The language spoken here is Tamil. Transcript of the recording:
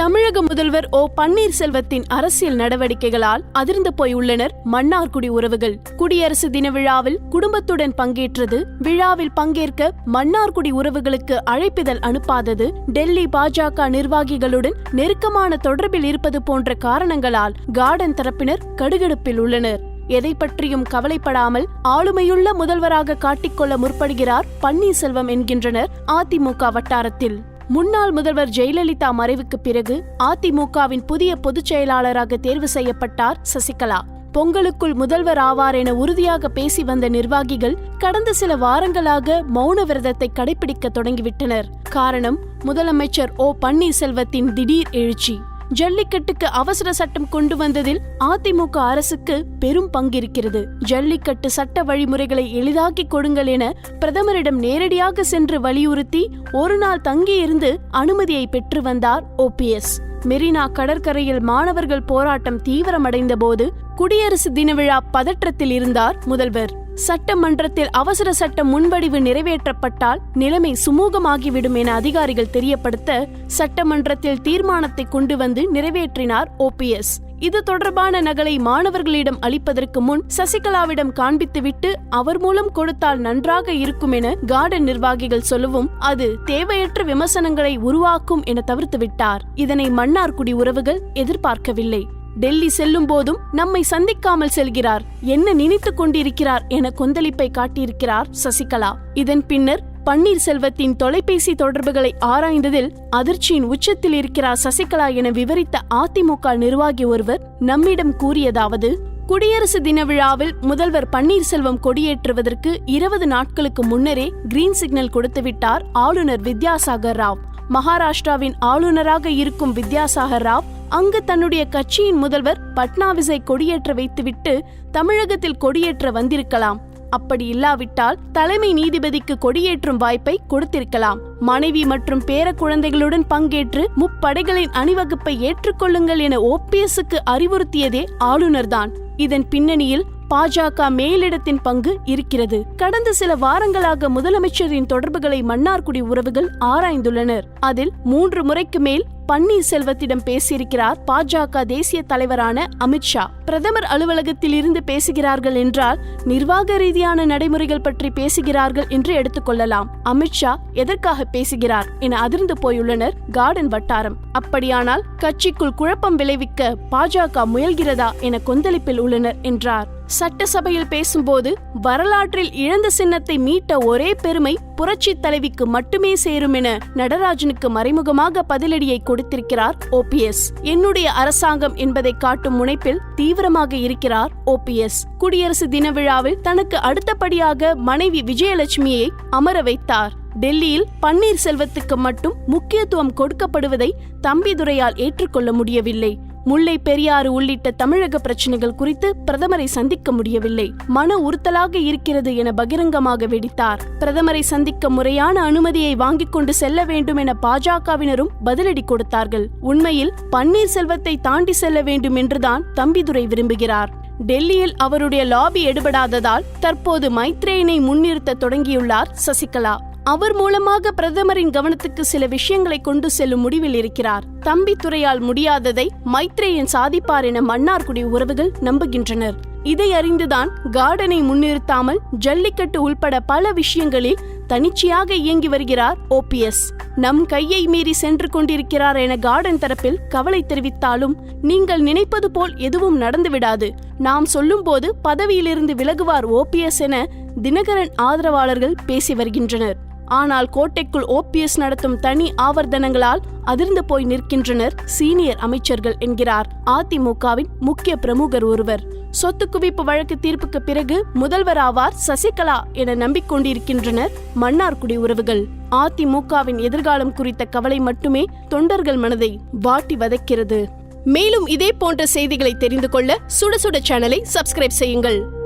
தமிழக முதல்வர் ஓ பன்னீர்செல்வத்தின் அரசியல் நடவடிக்கைகளால் அதிர்ந்து போய் உள்ளனர் மன்னார்குடி உறவுகள். குடியரசு தின விழாவில் குடும்பத்துடன் பங்கேற்றது. விழாவில் பங்கேற்க மன்னார்குடி உறவுகளுக்கு அழைப்பிதழ் அனுப்பாதது. டெல்லி பாஜக நிர்வாகிகளுடன் நெருக்கமான தொடர்பில் இருப்பது போன்ற காரணங்களால் கார்டன் தரப்பினர் கடுகடுப்பில் உள்ளனர். எதை பற்றியும் கவலைப்படாமல் ஆளுமையுள்ள முதல்வராக காட்டிக்கொள்ள முற்படுகிறார் பன்னீர்செல்வம் என்கின்றனர் அதிமுக வட்டாரத்தில். முன்னாள் முதல்வர் ஜெயலலிதா மறைவுக்கு பிறகு அதிமுகவின் புதிய பொதுச் செயலாளராக தேர்வு செய்யப்பட்டார் சசிகலா. பொங்கலுக்குள் முதல்வர் ஆவார் என உறுதியாக பேசி வந்த நிர்வாகிகள் கடந்த சில வாரங்களாக மௌன விரதத்தை கடைபிடிக்க தொடங்கிவிட்டனர். காரணம் முதலமைச்சர் ஓ பன்னீர்செல்வத்தின் திடீர் எழுச்சி. ஜல்லிக்கட்டுக்கு அவசர சட்டம் கொண்டு வந்ததில் அதிமுக அரசுக்கு பெரும் பங்கிருக்கிறது. ஜல்லிக்கட்டு சட்ட வழிமுறைகளை எளிதாக்கி கொடுங்கள் என பிரதமரிடம் நேரடியாக சென்று வலியுறுத்தி ஒரு நாள் தங்கியிருந்து அனுமதியை பெற்று வந்தார் ஓபிஎஸ் மெரினா கடற்கரையில் மாணவர்கள் போராட்டம் தீவிரமடைந்த போது குடியரசு தின விழா பதற்றத்தில் இருந்தார் முதல்வர். சட்டமன்றத்தில் அவசர சட்ட முன்வடிவு நிறைவேற்றப்பட்டால் நிலைமை சுமூகமாகிவிடும் என அதிகாரிகள் தெரியப்படுத்த சட்டமன்றத்தில் தீர்மானத்தை கொண்டு வந்து நிறைவேற்றினார் ஓபிஎஸ் இது தொடர்பான நகலை மாணவர்களிடம் அளிப்பதற்கு முன் சசிகலாவிடம் காண்பித்துவிட்டு அவர் மூலம் கொடுத்தால் நன்றாக இருக்கும் என கார்டன் நிர்வாகிகள் சொல்லவும் அது தேவையற்ற விமர்சனங்களை உருவாக்கும் என தவிர்த்துவிட்டார். இதனை மன்னார்குடி உறவுகள் எதிர்பார்க்கவில்லை. டெல்லி செல்லும் போதும் நம்மை சந்திக்காமல் செல்கிறார். என்ன நினைத்துக் கொண்டிருக்கிறார் என கொந்தளிப்பை காட்டியிருக்கிறார் சசிகலா. இதன் பின்னர் பன்னீர்செல்வத்தின் தொலைபேசி தொடர்புகளை ஆராய்ந்ததில் அதிர்ச்சியின் உச்சத்தில் இருக்கிறார் சசிகலா என விவரித்த அதிமுக நிர்வாகி ஒருவர் நம்மிடம் கூறியதாவது குடியரசு தின விழாவில் முதல்வர் பன்னீர்செல்வம் கொடியேற்றுவதற்கு இருபது நாட்களுக்கு முன்னரே கிரீன் சிக்னல் கொடுத்துவிட்டார் ஆளுநர் வித்யாசாகர் ராவ். மகாராஷ்டிராவின் ஆளுநராக இருக்கும் வித்யாசாகர் ராவ் அங்கு தன்னுடைய கட்சியின் முதல்வர் பட்னாவிஸை கொடியேற்ற வைத்துவிட்டு தமிழகத்தில் கொடியேற்ற வந்திருக்கலாம். அப்படி இல்லாவிட்டால் தலைமை நீதிபதிக்கு கொடியேற்றும் வாய்ப்பை கொடுத்திருக்கலாம். மனைவி மற்றும் பேர குழந்தைகளுடன் பங்கேற்று முப்படைகளின் அணிவகுப்பை ஏற்றுக்கொள்ளுங்கள் என ஓபிஎஸ்க்கு அறிவுறுத்தியதே ஆளுநர்தான். இதன் பின்னணியில் பாஜக மேலிடத்தின் பங்கு இருக்கிறது. கடந்த சில வாரங்களாக முதலமைச்சரின் தொடர்புகளை மன்னார்குடி உறவுகள் ஆராய்ந்துள்ளனர். அதில் மூன்று முறைக்கு மேல் பன்னீர்செல்வத்திடம் பேசியிருக்கிறார் பாஜக தேசிய தலைவரான அமித்ஷா பிரதமர் அலுவலகத்தில் இருந்து பேசுகிறார்கள் என்றால் நிர்வாக ரீதியான நடைமுறைகள் பற்றி பேசுகிறார்கள் என்று எடுத்துக்கொள்ளலாம் அமித்ஷா எதற்காக பேசுகிறார் என அதிர்ந்து போயுள்ளனர் கார்டன் வட்டாரம். அப்படியானால் கட்சிக்குள் குழப்பம் விளைவிக்க பாஜக முயல்கிறதா என கொந்தளிப்பில் உள்ளனர் என்றார். சட்டசபையில் பேசும்போது வரலாற்றில் இழந்த சின்னத்தை மீட்ட ஒரே பெருமை புரட்சி தலைவிக்கு மட்டுமே சேரும் என நடராஜனுக்கு மறைமுகமாக பதிலடியை கொடுத்திருக்கிறார் ஓபிஎஸ் என்னுடைய அரசாங்கம் என்பதை காட்டும் முனைப்பில் தீவிரமாக இருக்கிறார் ஓபிஎஸ் குடியரசு தின விழாவில் தனக்கு அடுத்தபடியாக மனைவி விஜயலட்சுமியை அமர வைத்தார். டெல்லியில் பன்னீர்செல்வத்துக்கு மட்டும் முக்கியத்துவம் கொடுக்கப்படுவதை தம்பிதுரையால் ஏற்றுக்கொள்ள முடியவில்லை. முல்லை பெரியாறு உள்ளிட்ட தமிழக பிரச்சனைகள் குறித்து பிரதமரை சந்திக்க முடியவில்லை. மன உறுத்தலாக இருக்கிறது என பகிரங்கமாக வெடித்தார். பிரதமரை சந்திக்க முறையான அனுமதியை வாங்கிக் கொண்டு செல்ல வேண்டும் என பாஜகவினரும் பதிலடி கொடுத்தார்கள். உண்மையில் பன்னீர்செல்வத்தை தாண்டி செல்ல வேண்டும் என்றுதான் தம்பிதுரை விரும்புகிறார். டெல்லியில் அவருடைய லாபி எடுபடாததால் தற்போது மைத்ரேயனை முன்னிறுத்த தொடங்கியுள்ளார் சசிகலா. அவர் மூலமாக பிரதமரின் கவனத்துக்கு சில விஷயங்களை கொண்டு செல்லும் முடிவில் இருக்கிறார். தம்பி துறையால் முடியாததை மைத்ரேயன் சாதிப்பார் என மன்னார்குடி உறவுகள் நம்புகின்றனர். இதை அறிந்துதான் கார்டனை முன்னிறுத்தாமல் ஜல்லிக்கட்டு உள்பட பல விஷயங்களில் தனிச்சையாக இயங்கி வருகிறார் ஓபிஎஸ் நம் கையை மீறி சென்று கொண்டிருக்கிறார் என கார்டன் தரப்பில் கவலை தெரிவித்தாலும் நீங்கள் நினைப்பது போல் எதுவும் நடந்துவிடாது. நாம் சொல்லும்போது பதவியிலிருந்து விலகுவார் ஓபிஎஸ் என தினகரன் ஆதரவாளர்கள் பேசி வருகின்றனர். ஆனால் கோட்டைக்குள் ஓபிஎஸ் நடத்தும் தனி ஆவர்த்தனங்களால் அதிர்ந்து போய் நிற்கின்றனர் சீனியர் அமைச்சர்கள் என்கிறார். அதிமுகவின் முக்கிய பிரமுகர் ஒருவர். சொத்து குவிப்பு வழக்கு தீர்ப்புக்கு பிறகு முதல்வர் ஆவார் சசிகலா என நம்பிக்கொண்டிருக்கின்றனர் மன்னார்குடி உறவுகள். அதிமுகவின் எதிர்காலம் குறித்த கவலை மட்டுமே தொண்டர்கள் மனதை வாட்டி வதைக்கிறது. மேலும் இதே போன்ற செய்திகளை தெரிந்து கொள்ள சுட சுட சேனலை சப்ஸ்கிரைப் செய்யுங்கள்.